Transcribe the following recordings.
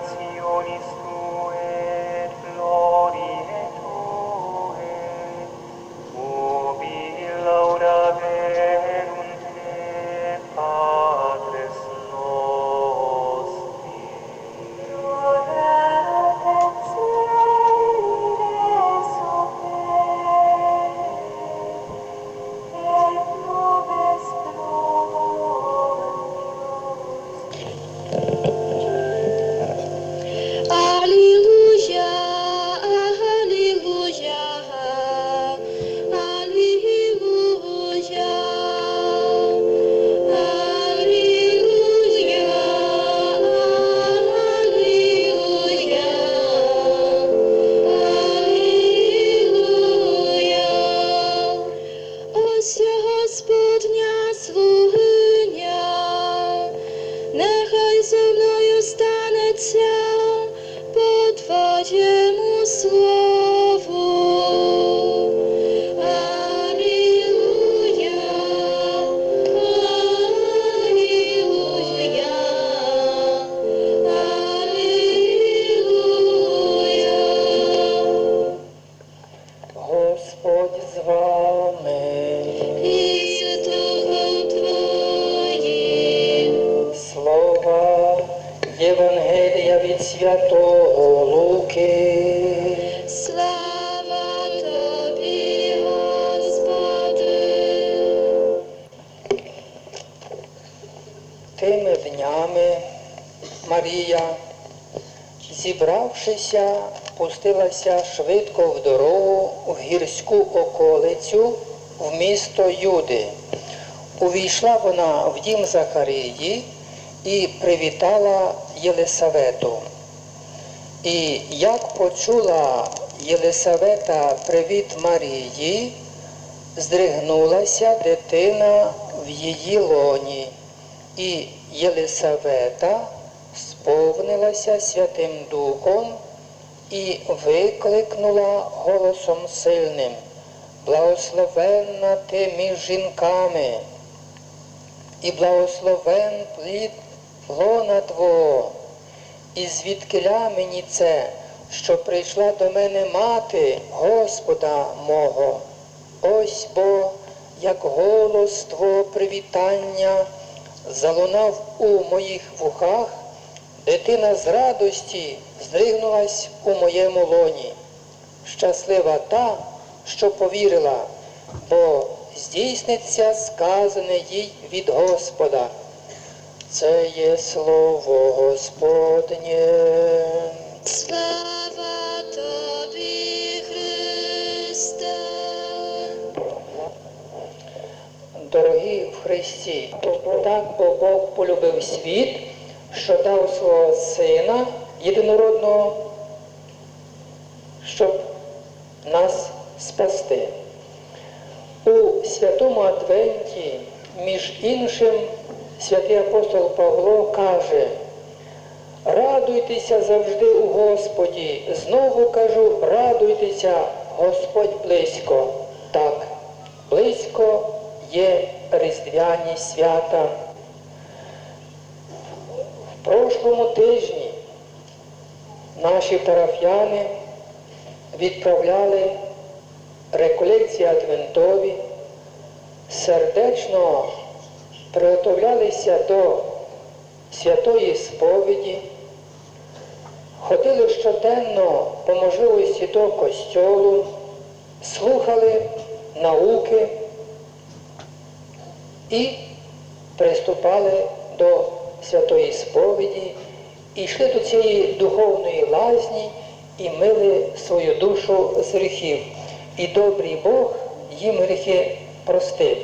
আছি Тими днями Марія, зібравшися, пустилася швидко в дорогу в гірську околицю в місто Юди. Увійшла вона в дім Захарії і привітала Єлисавету. І як почула Єлисавета привіт Марії, здригнулася дитина в її лоні, і Єлисавета сповнилася Святим Духом і викликнула голосом сильним, благословенна ти між жінками, і благословен плід лона Твого. І звідкиля мені це, що прийшла до мене мати Господа мого. Ось бо, як голос Твого привітання залунав у моїх вухах, дитина з радості здригнулась у моєму лоні. Щаслива та, що повірила, бо здійсниться сказане їй від Господа. Це є слово Господнє. Слава Тобі, Дорогі в Христі, так бо Бог полюбив світ, що дав свого Сина єдинородного, щоб нас спасти. У святому Адвенті, між іншим, святий апостол Павло каже, радуйтеся завжди у Господі. Знову кажу, радуйтеся, Господь близько. Так, близько є різдвяні свята. В прошлому тижні наші парафіяни відправляли реколекції адвентові, сердечно приготовлялися до святої сповіді, ходили щоденно по можливості до костьолу, слухали науки і приступали до святої сповіді, йшли до цієї духовної лазні і мили свою душу з гріхів. І добрий Бог їм гріхи простив.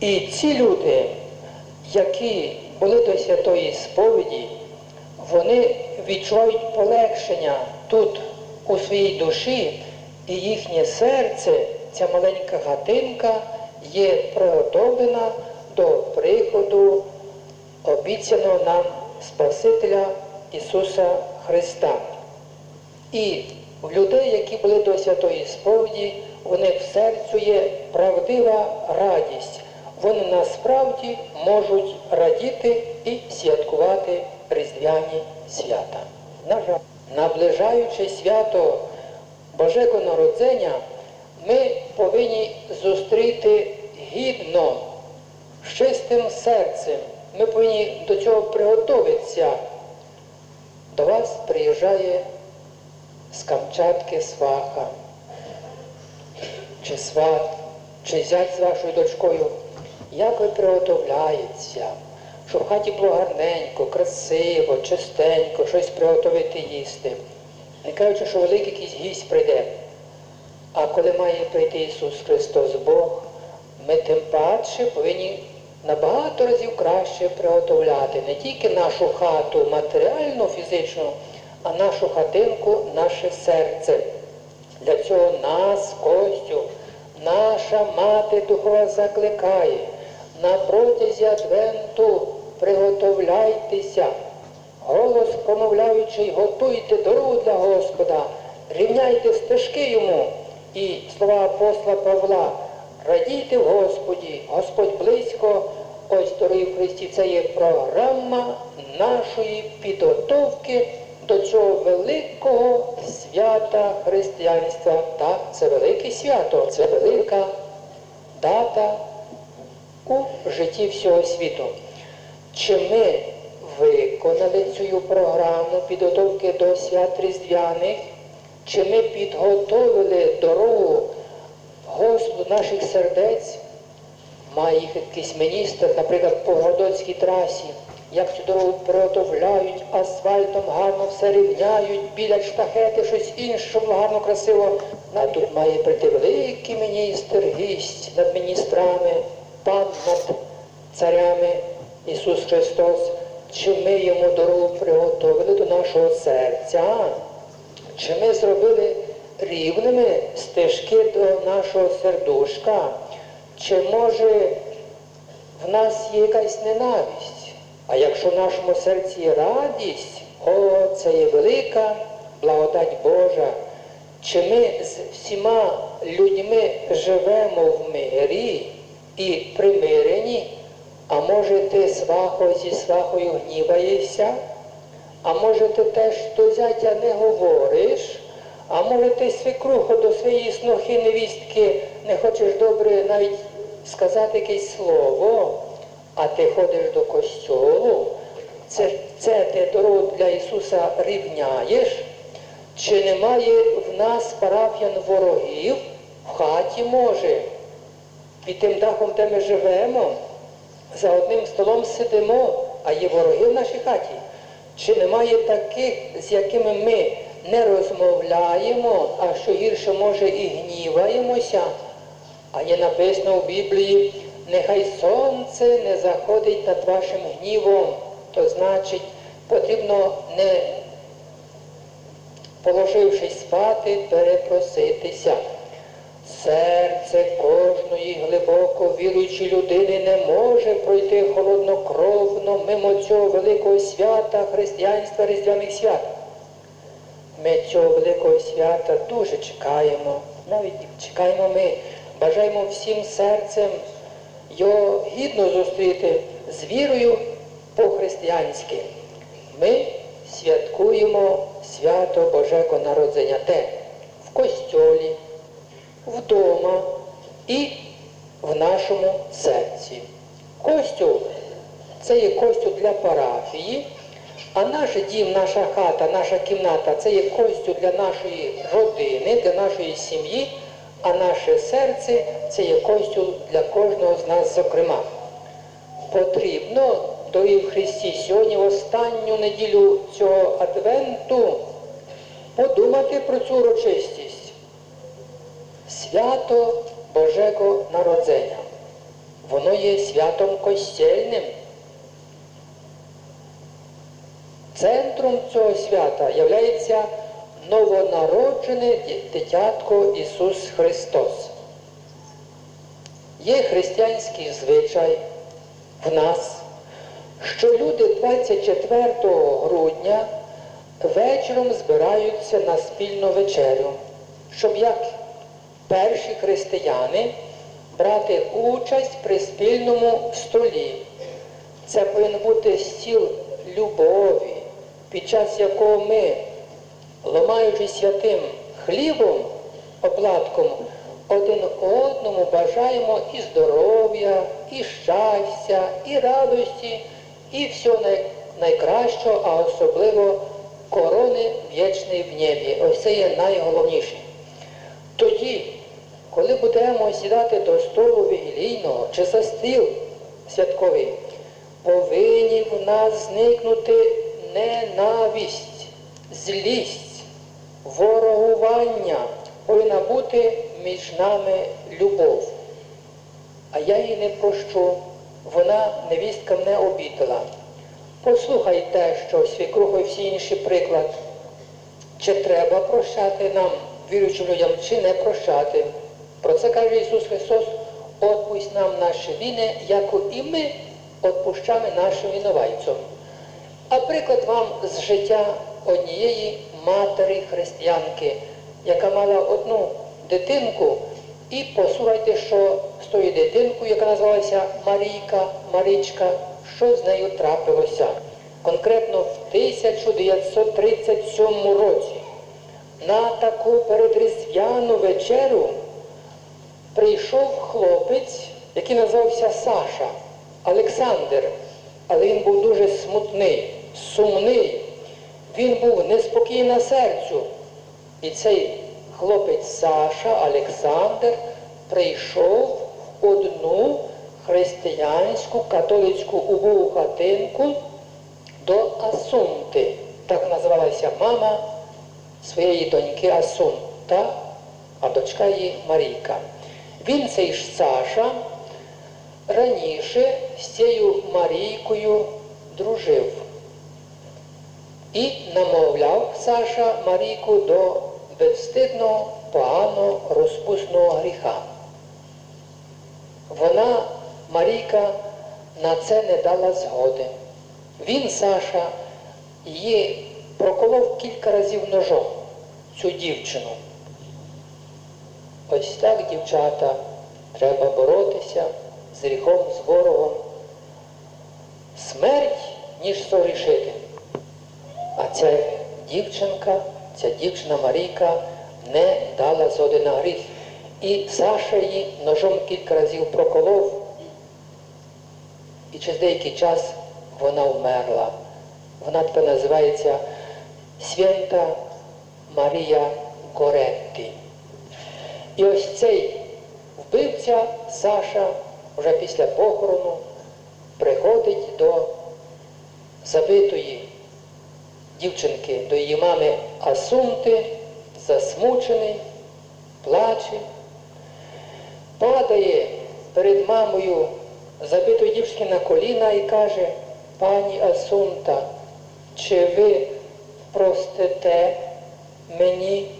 І ці люди, які були до святої сповіді, вони відчувають полегшення тут у своїй душі, і їхнє серце, ця маленька гатинка, є приготовлена до приходу обіцяного нам Спасителя Ісуса Христа. І в людей, які були до святої сповіді, вони в серцю є правдива радість. Вони насправді можуть радіти і святкувати різдвяні свята. На жаль, наближаючи свято Божого народження, ми повинні зустріти гідно, з чистим серцем. Ми повинні до цього приготуватися. До вас приїжджає з Камчатки сваха, чи сват, чи зять з вашою дочкою. Як ви приготовляєтеся, щоб в хаті було гарненько, красиво, чистенько, щось приготувати їсти. Не кажучи, що великий якийсь гість прийде. А коли має прийти Ісус Христос Бог, ми тим паче повинні набагато разів краще приготовляти не тільки нашу хату матеріальну, фізичну, а нашу хатинку, наше серце. Для цього нас, Костю, наша мати Духова закликає. На протязі Адвенту приготовляйтеся, голос промовляючий, готуйте дорогу для Господа, рівняйте стежки йому. І слова апостола Павла, радійте Господі, Господь близько, ось дорогі в Христі, це є програма нашої підготовки до цього великого свята християнства. Так, це велике свято, це велика дата у житті всього світу. Чи ми виконали цю програму підготовки до свят Різдвяних? Чи ми підготовили дорогу Господу наших сердець? Має їх якийсь міністр, наприклад, по Городоцькій трасі, як цю дорогу приготовляють, асфальтом гарно все рівняють, біля штахети, щось інше, щоб було гарно, красиво. А тут має прийти великий міністр, гість над міністрами, пан над царями Ісус Христос. Чи ми йому дорогу приготовили до нашого серця? Чи ми зробили рівними стежки до нашого сердушка? Чи може в нас є якась ненависть? А якщо в нашому серці є радість, о, це є велика благодать Божа. Чи ми з всіма людьми живемо в мирі і примирені? А може ти свахо зі свахою гніваєшся? А може ти теж до зятя не говориш? А може ти свекрухо до своєї снохи невістки не хочеш добре навіть сказати якесь слово, а ти ходиш до костьолу? Це, це ти дорогу для Ісуса рівняєш? Чи немає в нас парафіян ворогів? В хаті може. Під тим дахом, де ми живемо, за одним столом сидимо, а є вороги в нашій хаті. Чи немає таких, з якими ми не розмовляємо, а що гірше може і гніваємося? А є написано в Біблії, нехай сонце не заходить над вашим гнівом. То значить, потрібно не положившись спати, перепроситися. Серце кожної глибоко віруючої людини не може пройти холоднокровно мимо цього великого свята християнства Різдвяних свят. Ми цього великого свята дуже чекаємо. Навіть чекаємо ми, бажаємо всім серцем його гідно зустріти з вірою по-християнськи. Ми святкуємо свято Божого народження де? В костьолі вдома і в нашому серці. Костюл це є костюл для парафії, а наш дім, наша хата, наша кімната це є костюл для нашої родини, для нашої сім'ї, а наше серце це є костюл для кожного з нас, зокрема. Потрібно, дорогі в Христі, сьогодні, в останню неділю цього адвенту, подумати про цю урочистість. Свято Божого народження. Воно є святом костельним. Центром цього свята є новонароджене дитятко Ісус Христос. Є християнський звичай в нас, що люди 24 грудня вечором збираються на спільну вечерю, щоб як перші християни брати участь при спільному столі. Це повинен бути стіл любові, під час якого ми, ламаючи святим хлібом, оплатком, один одному бажаємо і здоров'я, і щастя, і радості, і всього най- найкращого, а особливо корони вічної в небі. Ось це є найголовніше. Тоді, коли будемо сідати до столу вігілійного чи за стіл святковий, повинні в нас зникнути ненависть, злість, ворогування, повинна бути між нами любов. А я її не прощу, вона невістка мене обідала. Послухай те, що свікруху і всі інші приклад. Чи треба прощати нам, віруючим людям, чи не прощати? Про це каже Ісус Христос, отпусть нам наші вини, як і ми відпущаємо нашим винуватцям. А приклад вам з життя однієї матері християнки, яка мала одну дитинку, і послухайте, що з тою дитинкою, яка називалася Марійка, Марічка, що з нею трапилося. Конкретно в 1937 році. На таку передріздвяну вечерю прийшов хлопець, який називався Саша, Олександр, але він був дуже смутний, сумний, він був неспокійний на серцю. І цей хлопець Саша, Олександр, прийшов в одну християнську католицьку убогу хатинку до Асунти. Так називалася мама своєї доньки Асунта, а дочка її Марійка. Він цей ж Саша раніше з цією Марійкою дружив. І намовляв Саша Марійку до безстидного, поганого, розпусного гріха. Вона, Марійка, на це не дала згоди. Він, Саша, її проколов кілька разів ножом, цю дівчину. Ось так, дівчата, треба боротися з гріхом, з ворогом. Смерть, ніж сорішити. А ця дівчинка, ця дівчина Марійка не дала згоди на гріх. І Саша її ножом кілька разів проколов. І через деякий час вона вмерла. Вона тепер називається Свята Марія Горетті. І ось цей вбивця Саша вже після похорону приходить до забитої дівчинки, до її мами Асунти, засмучений, плаче, падає перед мамою забитої дівчинки на коліна і каже, пані Асунта, чи ви простите мені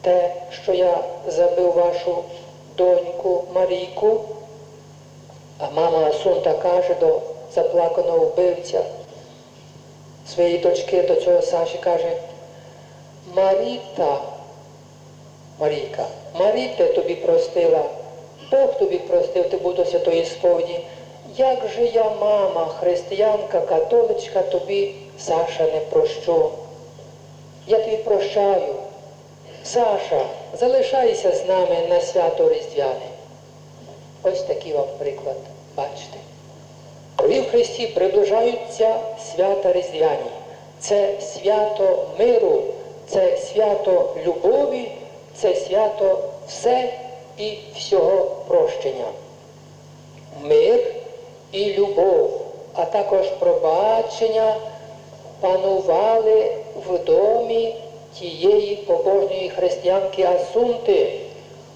те, що я забив вашу доньку Марійку? А мама Асунта каже до заплаканого вбивця своєї дочки до цього Саші каже, Маріта, Марійка, Маріта тобі простила, Бог тобі простив, ти був до святої сповіді. Як же я, мама, християнка, католичка, тобі, Саша, не прощу? Я тобі прощаю. Саша, залишайся з нами на свято Різдвяне. Ось такий вам приклад, бачите. Коли в Христі приближаються свята Різдвяні. Це свято миру, це свято любові, це свято все і всього прощення. Мир і любов, а також пробачення панували в домі тієї побожньої християнки Асунти.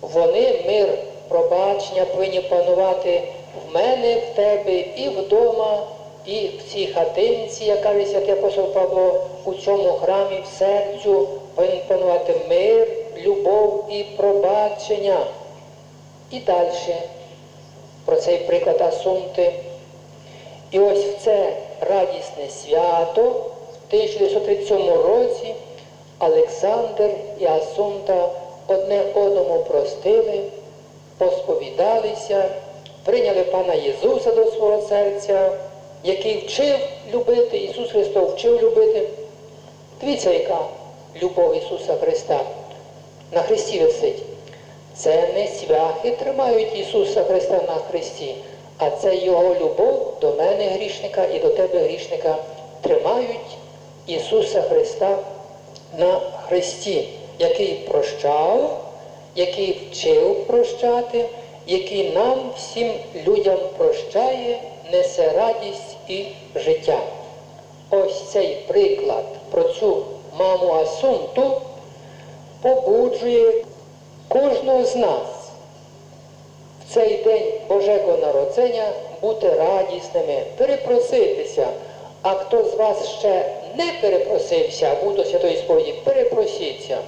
Вони мир, пробачення повинні панувати в мене, в тебе і вдома, і в цій хатинці, як каже святий апостол Павло, у цьому храмі в серцю повинен панувати мир, любов і пробачення. І далі про цей приклад Асунти. І ось в це радісне свято в 1937 році Олександр і Асунта одне одному простили, посповідалися, прийняли пана Ісуса до свого серця, який вчив любити, Ісус Христос вчив любити. Дивіться, яка любов Ісуса Христа на Христі висить. Це не свяхи тримають Ісуса Христа на Христі, а це Його любов до мене, грішника, і до тебе, грішника, тримають Ісуса Христа на Христі, який прощав, який вчив прощати, який нам, всім людям прощає, несе радість і життя. Ось цей приклад про цю маму Асунту побуджує кожного з нас в цей день Божого народження бути радісними, перепроситися. А хто з вас ще не перепросився, був до святої сповіді, перепросіться.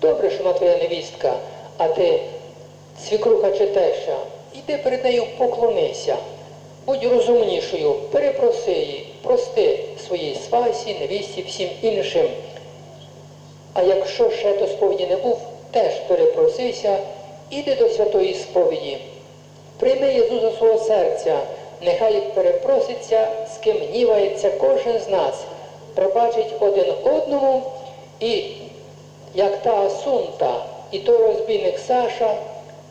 Добре, що вона твоя невістка, а ти свікруха чи теща, іди перед нею поклонися. Будь розумнішою, перепроси її, прости своїй свасі, невісті, всім іншим. А якщо ще до сповіді не був, теж перепросися, іди до святої сповіді. Прийми Ісуса свого серця, нехай перепроситься, з ким гнівається кожен з нас, пробачить один одному. І, як та Асунта і той розбійник Саша,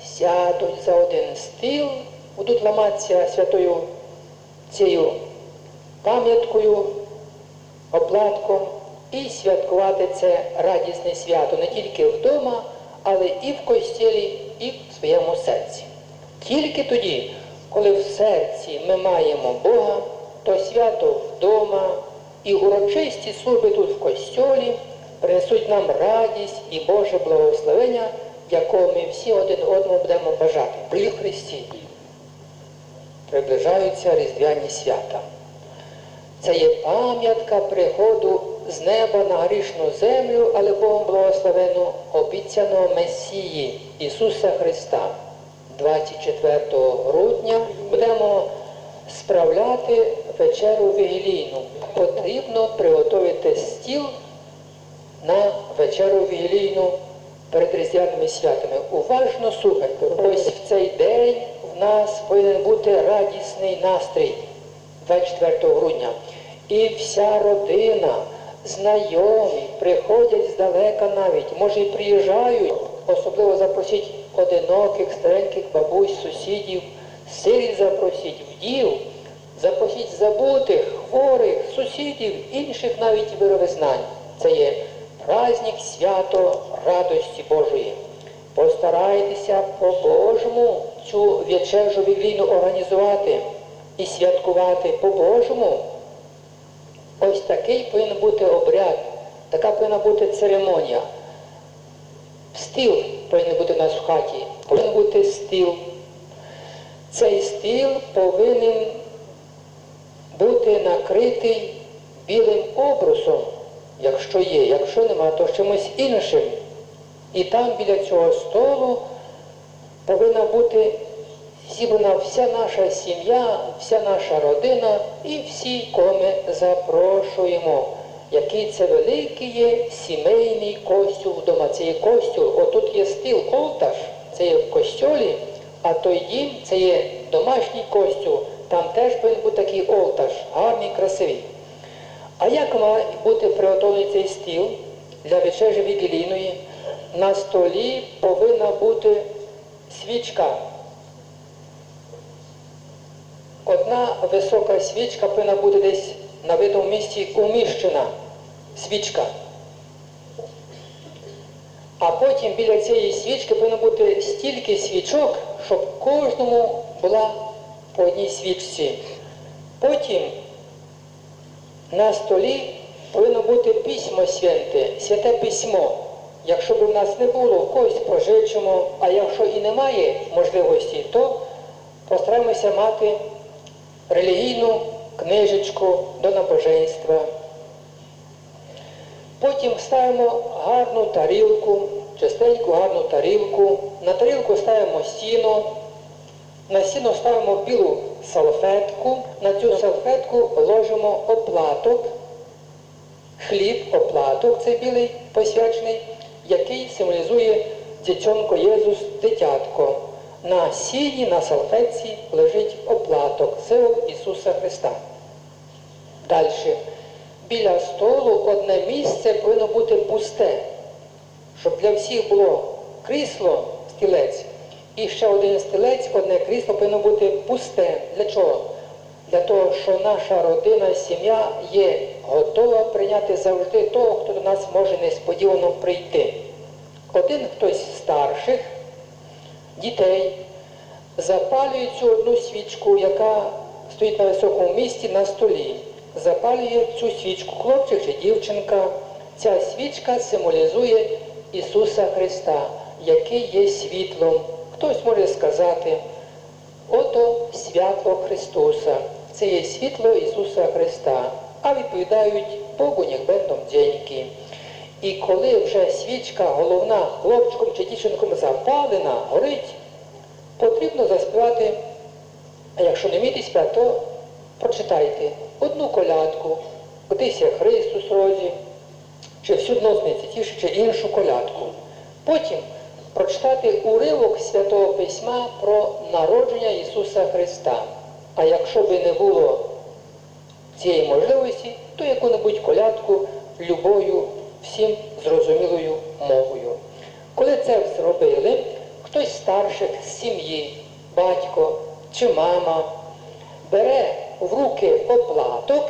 сядуть за один стіл, будуть ламатися святою цією пам'яткою, обладком і святкувати це радісне свято не тільки вдома, але і в костілі, і в своєму серці. Тільки тоді, коли в серці ми маємо Бога, то свято вдома і урочисті служби тут в костьолі принесуть нам радість і Боже благословення, якого ми всі один одному будемо бажати. При Христі приближаються різдвяні свята. Це є пам'ятка приходу з неба на грішну землю, але Богом благословену обіцяного Месії Ісуса Христа. 24 грудня будемо справляти вечеру вігілійну. Потрібно приготувати стіл на вечеру вігілійну перед різдвяними святами. Уважно слухайте. Ось в цей день в нас повинен бути радісний настрій 24 грудня. І вся родина, знайомі, приходять здалека навіть, може і приїжджають, особливо запросіть одиноких, стареньких бабусь, сусідів, сиріт запросіть, вдів, запросіть забутих, хворих, сусідів, інших навіть вировизнань. Це є праздник свято радості Божої. Постарайтеся по-божому цю вечержу віглійну організувати і святкувати по-божому. Ось такий повинен бути обряд, така повинна бути церемонія. Стіл повинен бути у нас в хаті, повинен бути стіл. Цей стіл повинен бути накритий білим обрусом, якщо є, якщо нема, то чимось іншим. І там біля цього столу повинна бути зібрана вся наша сім'я, вся наша родина і всі, кого ми запрошуємо. Який це великий є сімейний костюл вдома. Це є костюл, отут є стіл, олтаж, це є в костюлі, а той дім це є домашній костюл. Там теж повинен бути такий олтаж, гарний, красивий. А як має бути приготовлений цей стіл для вечері вігілійної? На столі повинна бути свічка. Одна висока свічка повинна бути десь на видному місці уміщена свічка. А потім біля цієї свічки повинно бути стільки свічок, щоб кожному була по одній свічці. Потім на столі повинно бути письмо святе, святе письмо. Якщо б у нас не було, когось пожичимо, а якщо і немає можливості, то постараємося мати релігійну книжечку до набоженства. Потім ставимо гарну тарілку, чистеньку гарну тарілку. На тарілку ставимо сіно, на сіно ставимо білу салфетку, на цю салфетку ложимо оплаток Хліб, оплаток, це білий посвячений, який символізує дитятко Єзус, дитятко. На сіні, на салфетці лежить оплаток, символ Ісуса Христа. Далі. Біля столу одне місце повинно бути пусте, щоб для всіх було крісло, стілець, і ще один стілець, одне крісло повинно бути пусте. Для чого? Для того, що наша родина, сім'я є готова прийняти завжди того, хто до нас може несподівано прийти. Один хтось з старших дітей запалює цю одну свічку, яка стоїть на високому місці на столі. Запалює цю свічку хлопчик чи дівчинка. Ця свічка символізує Ісуса Христа, який є світлом. Хтось може сказати, ото святло Христуса, це є світло Ісуса Христа, а відповідають Богу ніх деньки. І коли вже свічка головна хлопчиком чи дівчинком запалена, горить, потрібно заспівати, а якщо не вмієте співати, то прочитайте одну колядку, «Кудися Христос розі, чи всюди носниці тіше, чи іншу колядку. Потім прочитати уривок Святого Письма про народження Ісуса Христа. А якщо би не було цієї можливості, то яку-небудь колядку любою всім зрозумілою мовою. Коли це зробили, хтось старших з сім'ї, батько чи мама бере в руки оплаток,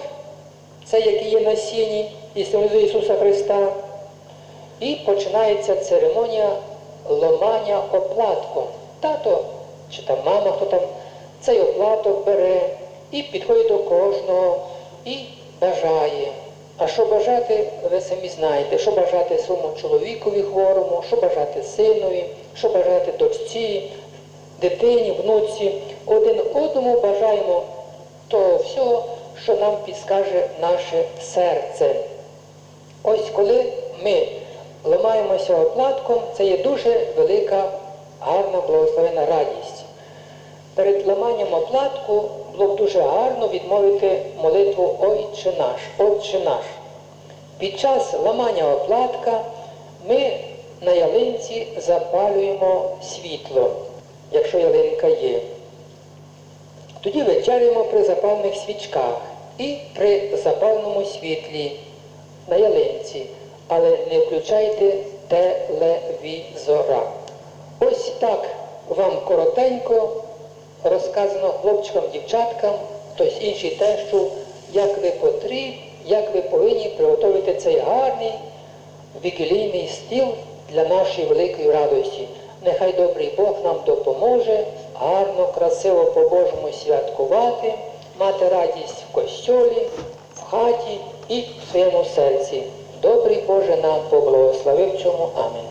це який є на сіні, і символізує Ісуса Христа, і починається церемонія ломання оплатком. Тато чи там мама, хто там цей оплаток бере і підходить до кожного і бажає. А що бажати, ви самі знаєте, що бажати своєму чоловікові хворому, що бажати синові, що бажати дочці, дитині, внуці. Один одному бажаємо того всього, що нам підскаже наше серце. Ось коли ми ламаємося оплатком, це є дуже велика, гарна, благословена радість. Перед ламанням оплатку було б дуже гарно відмовити молитву Отче наш, Отче наш. Під час ламання оплатка ми на ялинці запалюємо світло, якщо ялинка є. Тоді вечеряємо при запалених свічках і при запаленому світлі на ялинці, але не включайте телевізора. Ось так вам коротенько розказано хлопчикам, дівчаткам, хтось інший теж чув, як ви потрібні, як ви повинні приготувати цей гарний вігілійний стіл для нашої великої радості. Нехай добрий Бог нам допоможе гарно, красиво по-божому святкувати, мати радість в костьолі, в хаті і в своєму серці. Добрий Боже нам поблагословив чому. Амінь.